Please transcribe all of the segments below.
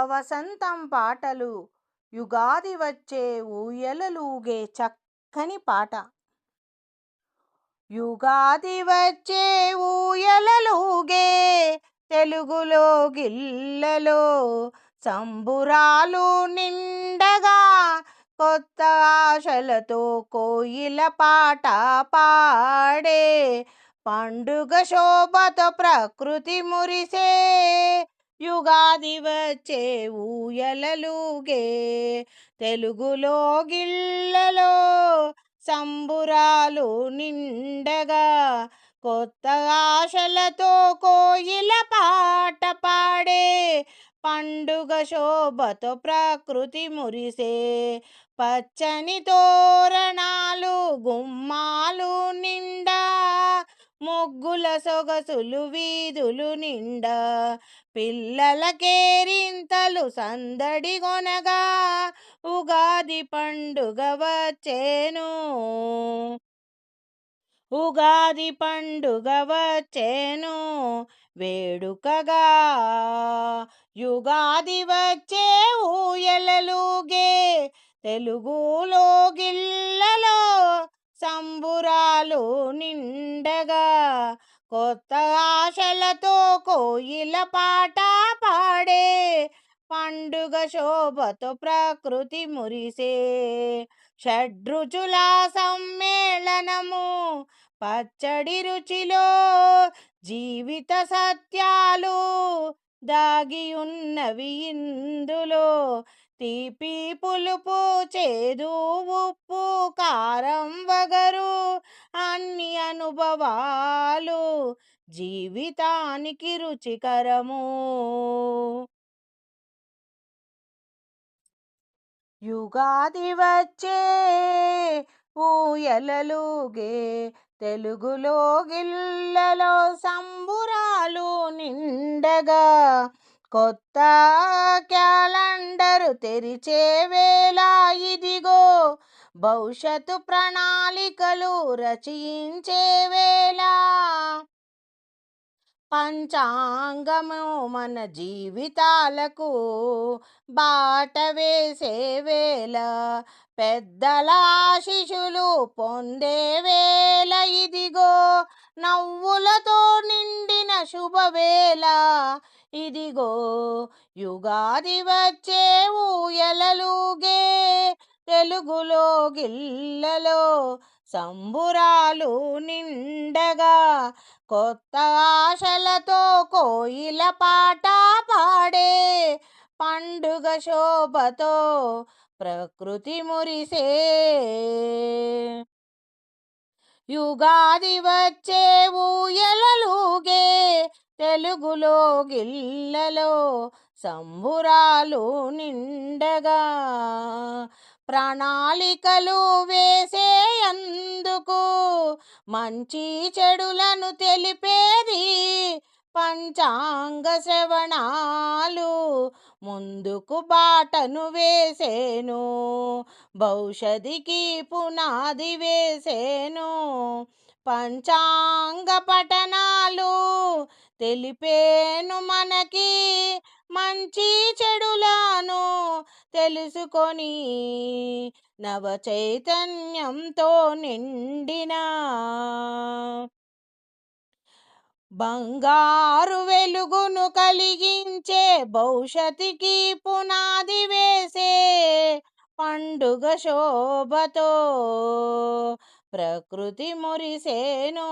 నవవసంతం పాటలు. యుగాది వచ్చే ఊయలలూగే చక్కని పాట. యుగాది వచ్చే ఊయలలూగే తెలుగులో గిల్లలో సంబురాలు నిండగా కొత్త ఆశలతో కోయిల పాట పాడే. పండుగ శోభతో ప్రకృతి మురిసే యుగాది వచ్చే ఊయలలుగే. తెలుగులో గిళ్ళలో సంబురాలు నిండగా. కొత్త ఆశలతో కోయిల పాట పాడే పండుగ శోభతో ప్రకృతి మురిసే. పచ్చని తోరణాలు గుమ్మాలు నిండా ముగ్గుల సొగసులు వీధులు నిండా పిల్లల కేరింతలు సందడి కొనగా ఉగాది పండుగ వచ్చేను. ఉగాది పండుగ వచ్చేను వేడుకగా యుగాది వచ్చే ఊయలలుగే తెలుగులో గిల్లలో సంబురాలు నిండగా కొత్త ఆశలతో కోయిల పాట పాడే పండుగ శోభతో ప్రకృతి మురిసే. షడ్రుచుల సమ్మేళనము పచ్చడి రుచిలో జీవిత సత్యాలు దాగి ఉన్నవి ఇందులో. తీపి పులుపు చేదు ఉప్పు జీవితానికి రుచికరము. యుగాది వచ్చే పూయలలుగే తెలుగులో గిల్లలో సంబురాలు నిండగా కొత్త క్యాలెండరు తెరిచే వేళ ఇదిగో భవిష్యత్తు ప్రణాళికలు రచించే వేళ. పంచాంగము మన జీవితాలకు బాట వేసే వేళ పెద్దల శిశులు పొందే వేళ ఇదిగో. నవ్వులతో నిండిన శుభవేళ ఇదిగో. యుగాది వచ్చే ఊయలలుగే తెలుగులో గిల్లలో సంబురాలు నిండగా కొత్త ఆశలతో కోయిల పాట పాడే పండుగ శోభతో ప్రకృతి మురిసే. యుగాది వచ్చే ఊయలలుగే తెలుగులో గిల్లలో సంబురాలు నిండగా ప్రణాళికలు వేసే అందుకు మంచి చెడులను తెలిపేది పంచాంగ శ్రవణాలు. ముందుకు బాటను వేసేను భవిష్యత్తుకి పునాది వేసేను. పంచాంగ పఠనాలు తెలిపేను మనకి మంచి చెడులను తెలుసుకొని నవ చైతన్యంతో నిండిన బంగారు వెలుగును కలిగించే భవిష్యత్తుకి పునాది వేసే పండుగ శోభతో ప్రకృతి మురిసేను.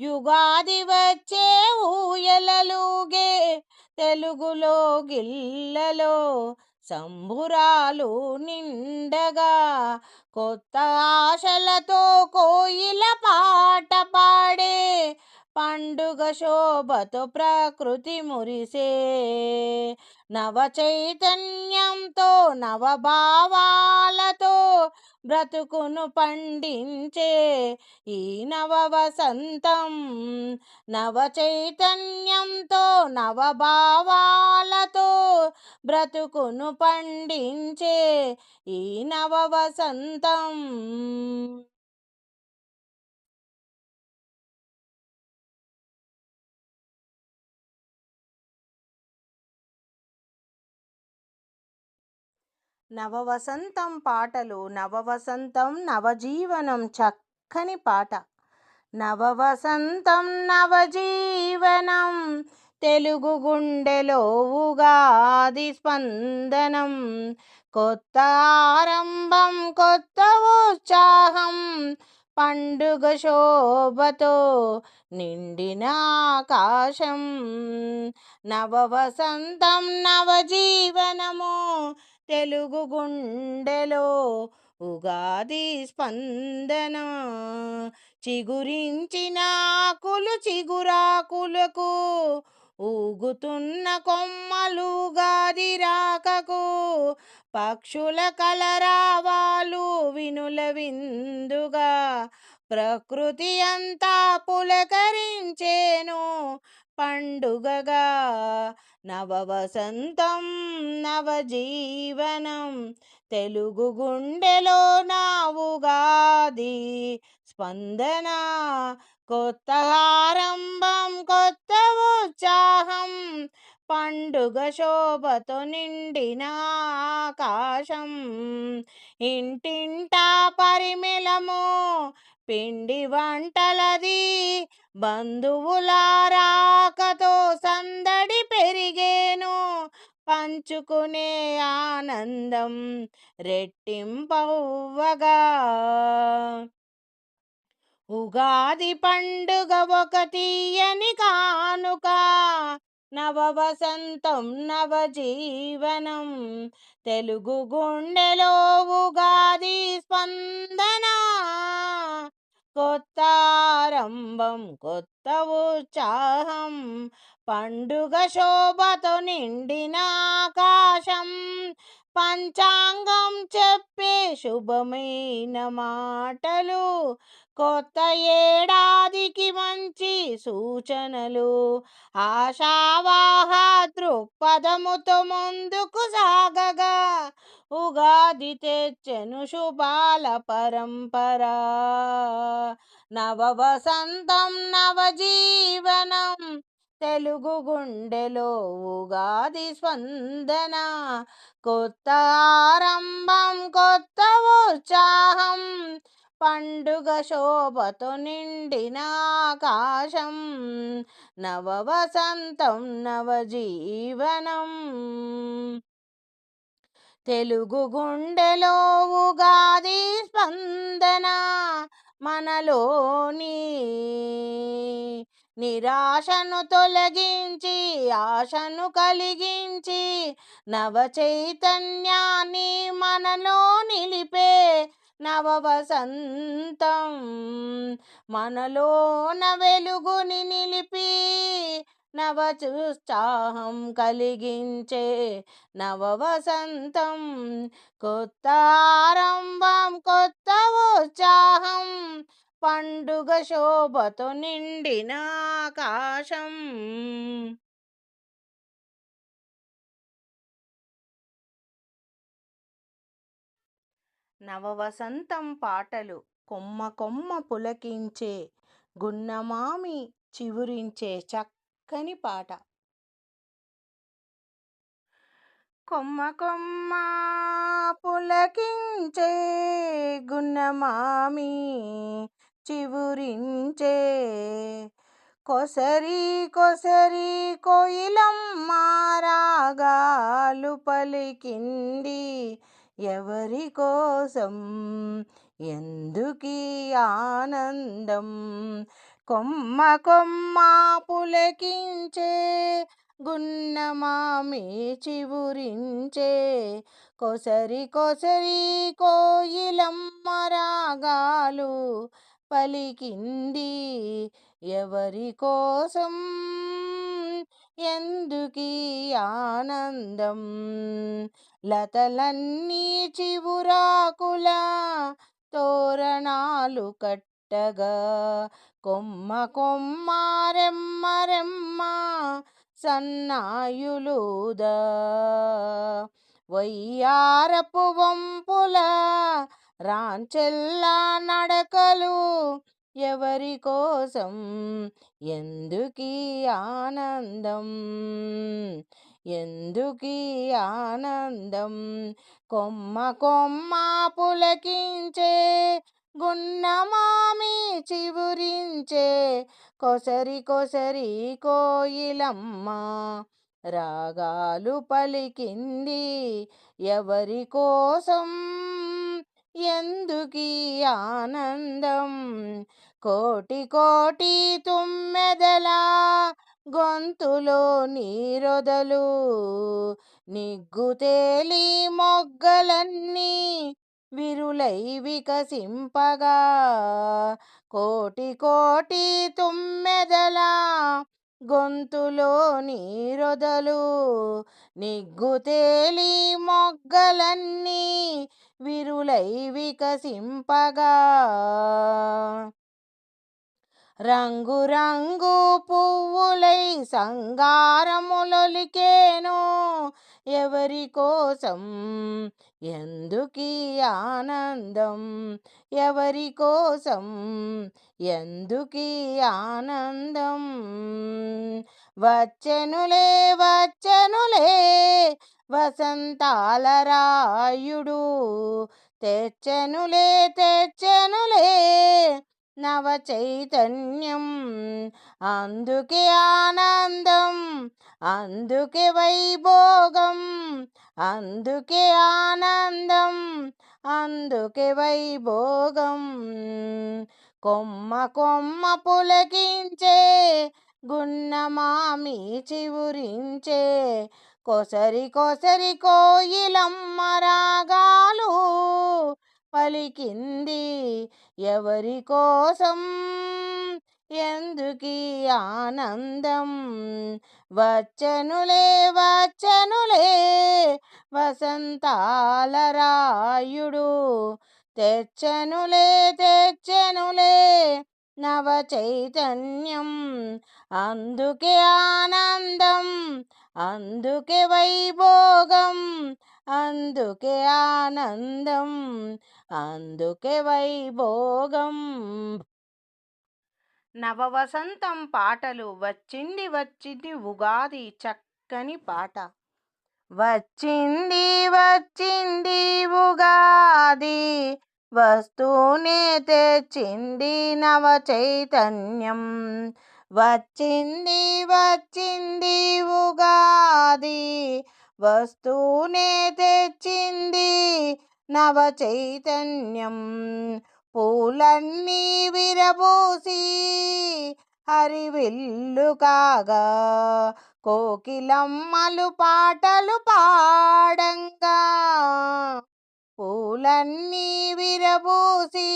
యుగాది వచ్చే ఊయలలుగే తెలుగులో గిల్లలో సంబురాలు నిండగా కొత్త ఆశలతో కోయిల పాట పాడే పండుగ శోభతో ప్రకృతి మురిసే. నవ చైతన్యంతో నవభావాలతో బ్రతుకును పండించే ఈ నవ వసంతం. నవ చైతన్యంతో నవభావాలతో బ్రతుకును పండించే ఈ నవ వసంతం. నవవసంతం పాటలు నవవసంతం నవజీవనం చక్కని పాట. నవవసంతం నవజీవనం తెలుగు గుండెలో ఉగాది స్పందనం కొత్త ఆరంభం కొత్త ఉత్సాహం పండుగ శోభతో నిండిన ఆకాశం. నవవసంతం నవజీవనము తెలుగు గుండెలో ఉగాది స్పందన. చిగురించిన ఆకులు చిగురాకులకు ఊగుతున్న కొమ్మలు గాది రాకకు. పక్షుల కలరావాలు వినుల విందుగా ప్రకృతి అంతా పులకరించేను పండుగగా. నవవసంతం నవజీవనం తెలుగు గుండెలో నావుగాది. స్పందన కొత్త ఆరంభం కొత్త ఉత్సాహం పండుగ శోభతో నిండిన ఆకాశం. ఇంటింటా పరిమిళము పిండి వంటలది బంధువుల రాకతో సందడి పెరిగేను. పంచుకునే ఆనందం రెట్టింపవ్వగా. ఉగాది పండుగ ఒక తీయని కానుక నవ వసంతం నవజీవనం. తెలుగు గుండెలో ఉగాది స్పందన కొత్త ఆరంభం కొత్త ఉత్సాహం. పండుగ శోభతో నిండిన ఆకాశం పంచాంగం చెప్పే శుభమైన మాటలు కొత్త ఏడాదికి మంచి సూచనలు ఆశావాహ దృక్పథముతో ముందుకు సాగగా ఉగాది తెచ్చెను శుభాల నవ వసంతం నవజీవనం తెలుగు గుండెలో ఉగాది స్పందన కొత్త ఆరంభం కొత్త ఉత్సాహం పండుగ శోభతో నిండిన ఆకాశం నవ వసంతం నవజీవనం. తెలుగు గుండెలో ఉగాది స్పందన మనలోని నిరాశను తొలగించి ఆశను కలిగించి నవ చైతన్యాన్ని మనలో నిలిపే నవ వసంతం మనలోన వెలుగుని నిలిపి నవ నవచుత్సాహం కలిగించే నవవసంతం. కొత్త ఆరంభం కొత్త ఉత్సాహం పండుగ శోభతో నిండిన ఆకాశం. నవవసంతం పాటలు కొమ్మ కొమ్మ పులకించే గున్నమామి చివురించే చక్కని పాట. కొమ్మ కొమ్మ పులకించే గున్నమామి చివురించే. కొసరి కొసరి కోయిలమ్మ రాగాలు పలికింది ఎవరి కోసం? ఎందుకీ ఆనందం? కొమ్మ కొమ్మ పులకించే గున్నమామి చివురించే. కొసరి కొసరి కోయిలమ్మ రాగాలు పలికింది. ఎవరి కోసం? ఎందుకీ ఆనందం? లతలన్నీ చివురాకుల తోరణాలు కట్టగా కొమ్మ కొమ్మ రెమ్మ రెమ్మ సన్నాయులుదా? వయ్యారపు వంపుల రాంచెల్లా నడకలు ఎవరి కోసం? ఎందుకీ ఆనందం? ఎందుకీ ఆనందం? కొమ్మ కొమ్మ పులకించే గున్నమామి చివురించే కొసరి కొసరి కోయిలమ్మ రాగాలు పలికింది ఎవరి కోసం? ఎందుకీ ఆనందం? కోటి కోటి తుమ్మెదలా గొంతులో నీరొదలు. నిగ్గు తేలి మొగ్గలన్నీ విరులై వికసింపగా. కోటి కోటి తుమ్మెదలా గొంతులో నీరొదలు. నిగ్గు తేలి మొగ్గలన్నీ విరులై వికసింపగా రంగు రంగు పువ్వులై సంగారములొలికేను ఎవరి కోసం ఎందుకీ ఆనందం? ఎవరి కోసం ఎందుకీ ఆనందం? వచ్చెనులే వచ్చెనులే వసంతాలరాయుడు తెచ్చెనులే తెచ్చెనులే నవ చైతన్యం. అందుకే ఆనందం అందుకే వైభోగం అందుకే ఆనందం అందుకే వైభోగం. కొమ్మ కొమ్మ పులకించే గున్నమామి చివురించే కోసరి కోసరి కోయిలమ్మ రాగాలు పలికింది. ఎవరి కోసం? ఎందుకీ ఆనందం? వచ్చనులే వచ్చనులే వసంతాల రాయుడు. తెచ్చనులే తెచ్చనులే నవ చైతన్యం అందుకే ఆనందం అందుకే వైభోగం అందుకే ఆనందం అందుకే వైభోగం. నవవసంతం పాటలు వచ్చింది వచ్చింది ఉగాది చక్కని పాట. వచ్చింది వచ్చింది ఉగాది వస్తూనే తెచ్చింది నవ చైతన్యం వచ్చింది వచ్చింది ఉగాది. వస్తూనే తెచ్చింది నవ చైతన్యం. పూలన్నీ విరబూసి హరివిల్లు కాగా కోకిలమ్మలు పాటలు పాడంగా. పూలన్నీ విరబూసి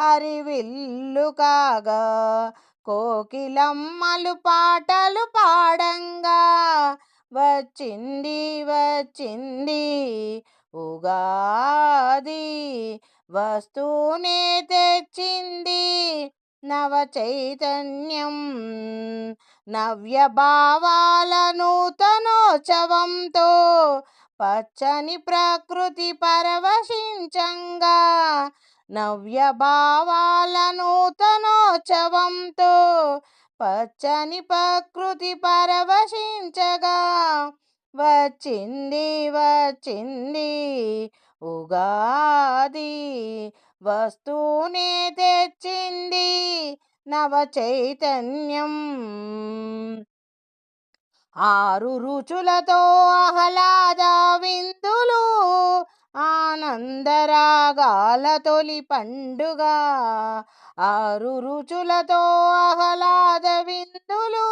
హరివిల్లు కాగా కోకిలమ్మలు పాటలు పాడంగా. వచ్చింది వచ్చింది ఉగాది వస్తూనే తెచ్చింది. నవ చైతన్యం నవ్య భావాల నూతనోత్సవంతో పచ్చని ప్రకృతి పరవశించంగా. నవ్య భావాల నూతనోత్సవంతో పచ్చని ప్రకృతి పరవశించగా. వచ్చింది వచ్చింది ఉగాది వస్తూనే తెచ్చింది నవ చైతన్యం. ఆరు రుచులతో ఆహ్లాద విందులు ఆనందరాగాల తొలి పండుగ ఆరు రుచులతో ఆహ్లాద విందులు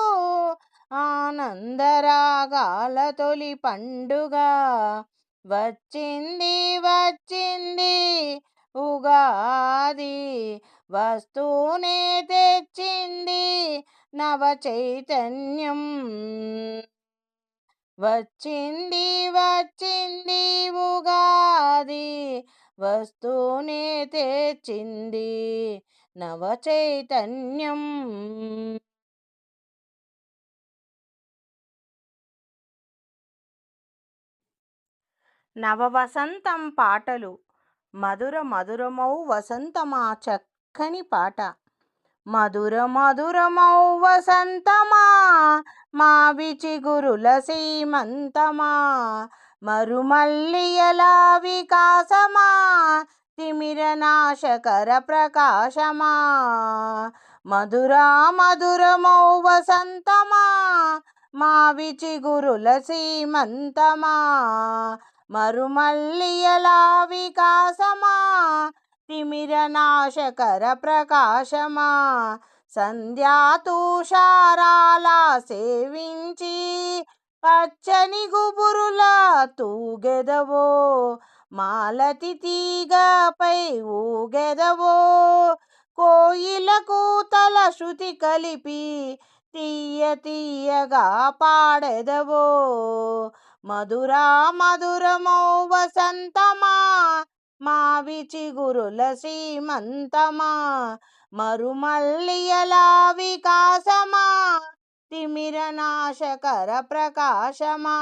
ఆనందరాగాల తొలి పండుగ. వచ్చింది వచ్చింది ఉగాది వస్తూనే తెచ్చింది నవ చైతన్యం వచ్చింది వచ్చింది ఉగాది. వస్తూనే తెచ్చింది నవ చైతన్యం. నవవసంతం పాటలు. మధుర మధురమౌ వసంతమా చక్కని పాట. మధుర మధురమౌ వసంతమా మా విచిగురుల సీమంతమా మరుమల్లియల వికాసమా తిమిర నాశకర ప్రకాశమా. మధురా మధురమౌ వసంతమా మా విచిగురుల సీమంతమా మరుమల్లియల వికాసమా తిమిర నాశకర ప్రకాశమా సంధ్యాతుషారాల సేవించి పచ్చని గుబురులా తూగెదవో? మాలతి తీగపై ఊగెదవో? కోయిల కూతల శృతి కలిపి తీయ తీయగా పాడెదవో? మధురా మధురమో వసంతమా? మా విచిగురుల శ్రీమంతమా మరుమల్లియలా వికాసమా తిమిర నాశకర ప్రకాశమా.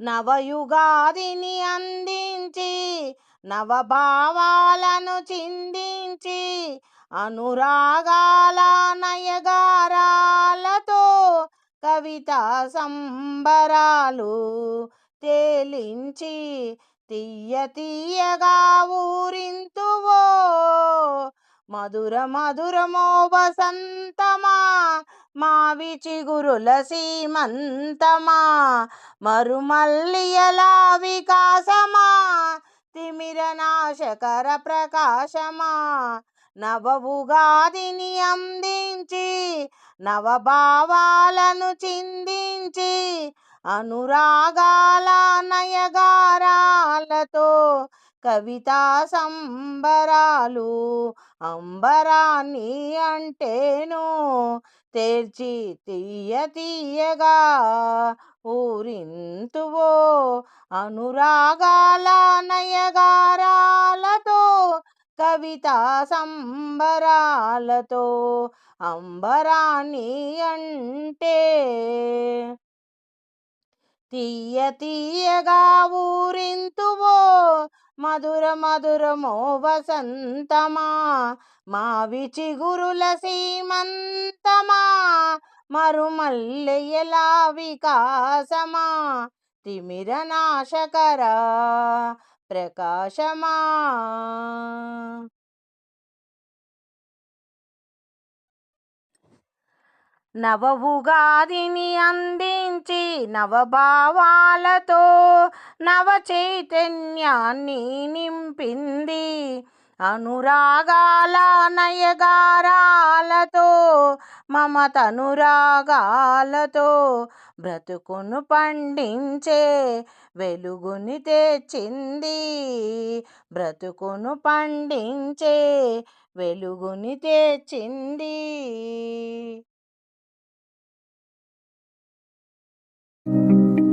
నవయుగాదిని అందించి నవభావాలను చిందించి అనురాగాల నయగారాలతో కవితా సంబరాలు తేలించి తీయ తీయగా ఊరింతువో. మధుర మధురమో వసంతమా మావి చిగురుల సీమంతమా మరుమల్లియలా వికాసమా తిమిర నాశకర ప్రకాశమా. నవవుగాదిని అందించి నవభావాలను చిందించి అనురాగాల నయగారాలతో కవితా సంబరాలు అంబరాన్ని అంటేను తెర్చి తీయ తీయగా ఊరింతువో అనురాగాల నయగారాలతో కవితా సంబరాలతో అంబరాన్ని అంటే తీయ తీయగా ఊరింతువో మధుర మధురమో వసంతమా మావి చిగురుల సీమంతమా మరుమల్లెయలా వికాసమా తిమిర నాశకర ప్రకాశమా. నవవుగాదిని అందించి నవభావాలతో నవ చైతన్యాన్ని నింపింది. అనురాగాల నయగారాలతో మమతనురాగాలతో బ్రతుకును పండించే వెలుగుని తెచ్చింది. బ్రతుకును పండించే వెలుగుని తెచ్చింది. thank you